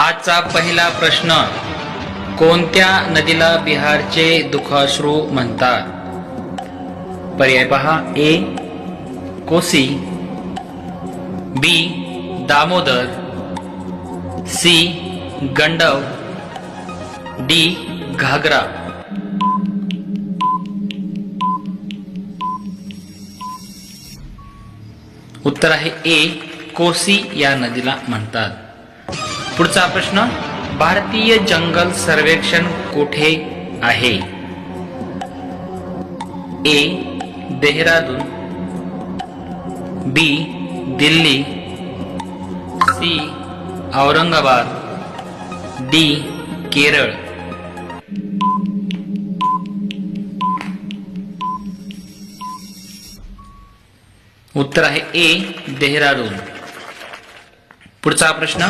आजचा पहिला प्रश्न कोणत्या नदीला बिहारचे दुखाश्रू म्हणतात? पर्याय पहा A Kosi B Damodar C Gandak D Ghaghara. उत्तर आहे ए कोसी या नदीला म्हणतात. पुढचा प्रश्न भारतीय जंगल सर्वेक्षण कुठे आहे? A Dehradun. B Delhi. C Aurangabad. D Kerala. उत्तर आहे ए देहरादून. पुढचा प्रश्न